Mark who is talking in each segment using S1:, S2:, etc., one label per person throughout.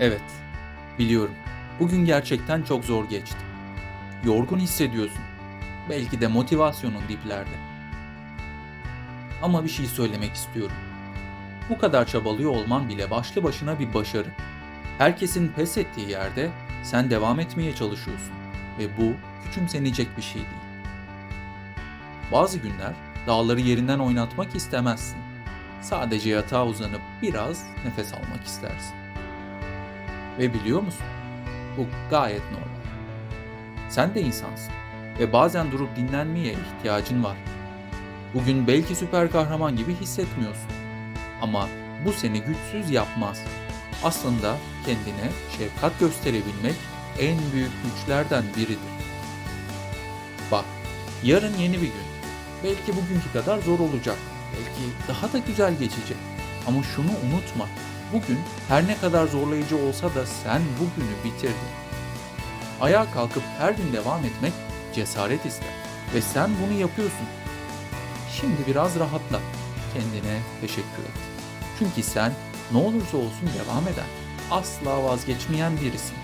S1: Evet, biliyorum. Bugün gerçekten çok zor geçti. Yorgun hissediyorsun. Belki de motivasyonun diplerde. Ama bir şey söylemek istiyorum. Bu kadar çabalıyor olman bile başlı başına bir başarı. Herkesin pes ettiği yerde sen devam etmeye çalışıyorsun ve bu küçümsenecek bir şey değil. Bazı günler dağları yerinden oynatmak istemezsin. Sadece yatağa uzanıp biraz nefes almak istersin. Ve biliyor musun? Bu gayet normal. Sen de insansın ve bazen durup dinlenmeye ihtiyacın var. Bugün belki süper kahraman gibi hissetmiyorsun. Ama bu seni güçsüz yapmaz. Aslında kendine şefkat gösterebilmek en büyük güçlerden biridir. Bak, yarın yeni bir gün. Belki bugünkü kadar zor olacak. Belki daha da güzel geçecek. Ama şunu unutma. Bugün her ne kadar zorlayıcı olsa da sen bugünü bitirdin. Ayağa kalkıp her gün devam etmek cesaret ister. Ve sen bunu yapıyorsun. Şimdi biraz rahatla. Kendine teşekkür et. Çünkü sen ne olursa olsun devam eden, asla vazgeçmeyen birisin.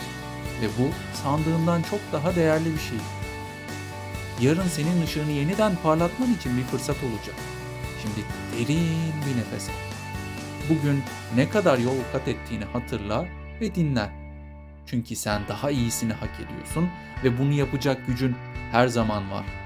S1: Ve bu sandığından çok daha değerli bir şey. Yarın senin ışığını yeniden parlatman için bir fırsat olacak. Şimdi derin bir nefes al. Bugün ne kadar yol kat ettiğini hatırla ve dinlen. Çünkü sen daha iyisini hak ediyorsun ve bunu yapacak gücün her zaman var.